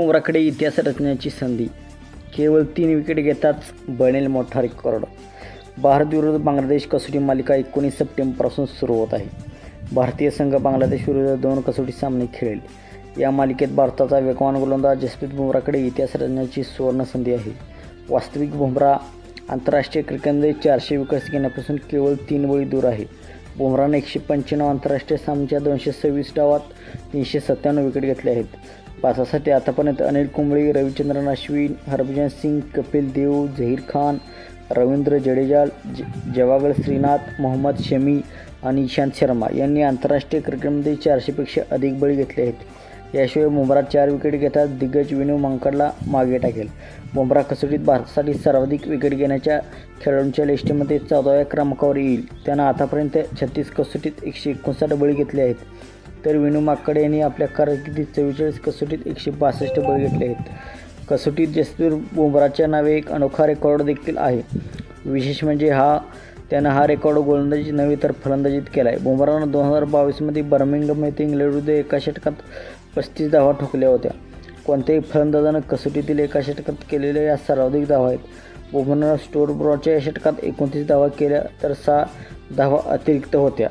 बुमराकडे इतिहास रचण्याची संधी. केवळ तीन विकेट घेताच बनेल मोठा रेकॉर्ड भारत विरुद्ध बांगलादेश कसोटी मालिका एकोणीस सप्टेंबरपासून सुरू होत आहे. भारतीय संघ बांगलादेश विरुद्ध दोन कसोटी सामने खेळेल. या मालिकेत भारताचा वेगवान गोलंदाज जसप्रीत बुमराकडे इतिहास रचण्याची सुवर्ण संधी आहे. वास्तविक बुमरा आंतरराष्ट्रीय क्रिकेटमध्ये चारशे विकेट्स घेण्यापासून केवळ तीन बळी दूर आहे. बुमराने एकशे पंच्याण्णव आंतरराष्ट्रीय सामन्याच्या दोनशे सव्वीस डावात तीनशे सत्त्याण्णव विकेट घेतले आहेत. पाचासाठी आतापर्यंत अनिल कुंबळे रविचंद्रन अश्विन हरभजन सिंग कपिल देव झहीर खान रवींद्र जडेजा ज जवागल श्रीनाथ मोहम्मद शमी आणि इशांत शर्मा यांनी आंतरराष्ट्रीय क्रिकेटमध्ये चारशेपेक्षा अधिक बळी घेतले आहेत. याशिवाय बुमरा चार विकेट घेतात दिग्गज विनू मांकडला मागे टाकेल. बुमरा कसोटीत भारतासाठी सर्वाधिक विकेट घेण्याच्या खेळाडूंच्या लिस्टमध्ये चौदाव्या क्रमांकावर येईल. त्यानं आतापर्यंत छत्तीस कसोटीत एकशे एकोणसाठ बळी घेतले आहेत. तर विनू माकडे यांनी आपल्या कारकिर्दीत चव्वेचाळीस कसोटीत एकशे बासष्ट बळी घेतले आहेत. कसोटीत जसवीर बुमराच्या नावे एक अनोखा रेकॉर्ड देखील आहे. विशेष म्हणजे हा त्यानं हा रेकॉर्ड गोलंदाजी नव्हे तर फलंदाजीत केला आहे बुमरानं दोन हजार बावीसमध्ये बर्मिंगम येथे इंग्लंडविरुद्ध एका षटकात पस्तीस धावा ठोकल्या होत्या. कोणत्याही फलंदाजानं कसोटीतील एका षटकात केलेल्या या सर्वाधिक धावा आहेत. बुमरानं स्टोरब्रॉच्या या षटकात एकोणतीस धावा केल्या तर सहा धावा अतिरिक्त होत्या.